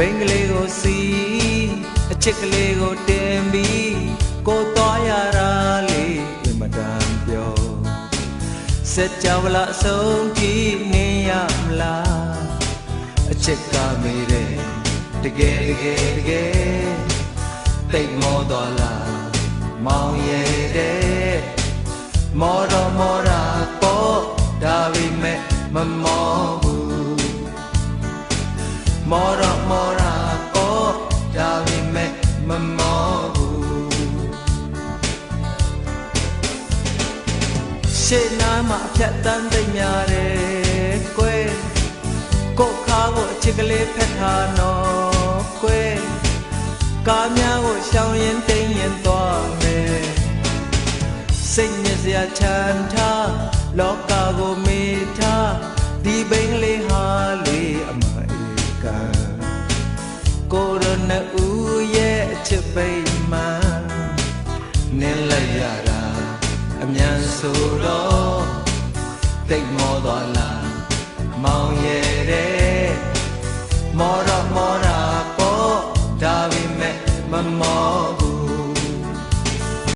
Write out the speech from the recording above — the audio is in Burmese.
ဘိန်းကလေးကိုစီအချစ်ကလေးကိုတင်ပြီးကိုသွားရတာလေးအင်မတန်ပြောစက်ကြဝဠာအဆုံးထိနေရမလားအချစ်ကမေးတယ်တကယ်တကယ်တကယ်တိတ်မောတော်လားမောင်ရဲ့တဲ့မောတော်မောတာပေါ့ဒါပေမဲ့မမောဘူးမောရ ရှေ့နားမှာအဖြတ်တန်းသိမ့်များတယ်ကွယ်ကိုခါကိုအချစ်ကလေးဖက်ထားနော်ကွယ်ကားများကိုရှောင်ရင်တိမ်ရင်သွားမယ်စိတ်ညစ်စရာချမ်းထားလောကကိုမေးထားဒီဘိန်းကလေးဟာလေအမအေကံကိုရနဦးရဲ့အချစ်ပိတ်မှန်နင်းလိုက်ရတာ အမြန်ဆိုတော့တိတ်မောသွားလားမောင်ရဲ့တဲ့မောရမောရာပေါ်ဒါပေမဲ့မမော